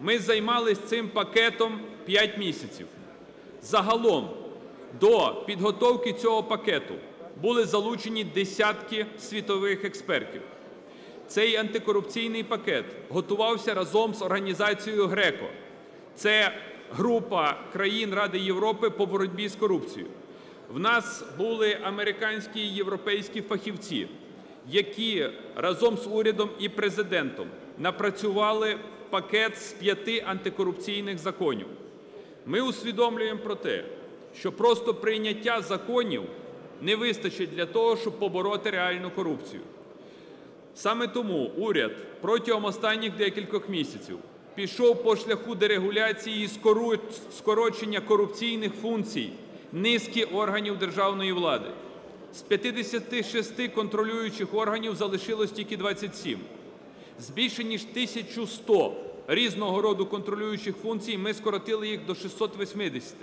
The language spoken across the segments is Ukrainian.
Ми займалися цим пакетом 5 місяців. Загалом до підготовки цього пакету були залучені десятки світових експертів. Цей антикорупційний пакет готувався разом з організацією ГРЕКО. Це група країн Ради Європи по боротьбі з корупцією. В нас були американські і європейські фахівці, які разом з урядом і президентом напрацювали пакет з п'яти антикорупційних законів. Ми усвідомлюємо про те, що просто прийняття законів не вистачить для того, щоб побороти реальну корупцію. Саме тому уряд протягом останніх декількох місяців пішов по шляху дерегуляції і скорочення корупційних функцій низки органів державної влади. З 56 контролюючих органів залишилось тільки 27. З більше ніж 1100 різного роду контролюючих функцій ми скоротили їх до 680.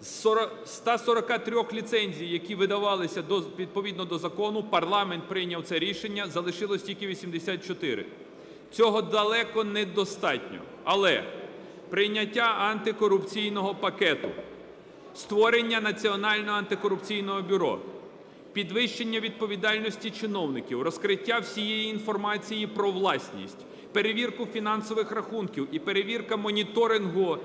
З 143 ліцензій, які видавалися до, відповідно до закону, парламент прийняв це рішення, залишилось тільки 84. Цього далеко недостатньо. Але прийняття антикорупційного пакету, створення Національного антикорупційного бюро, підвищення відповідальності чиновників, розкриття всієї інформації про власність, перевірку фінансових рахунків і перевірка моніторингу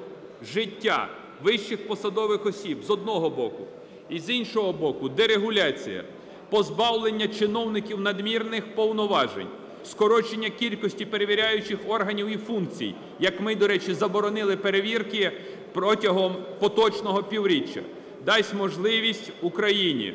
життя вищих посадових осіб з одного боку, і з іншого боку, дерегуляція, позбавлення чиновників надмірних повноважень, скорочення кількості перевіряючих органів і функцій, як ми, до речі, заборонили перевірки протягом поточного півріччя, дасть можливість Україні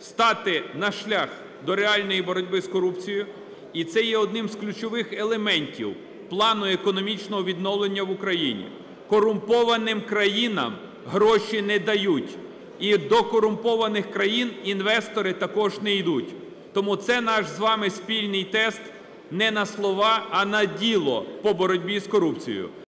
стати на шлях до реальної боротьби з корупцією, і це є одним з ключових елементів плану економічного відновлення в Україні. Корумпованим країнам гроші не дають, і до корумпованих країн інвестори також не йдуть. Тому це наш з вами спільний тест не на слова, а на діло по боротьбі з корупцією.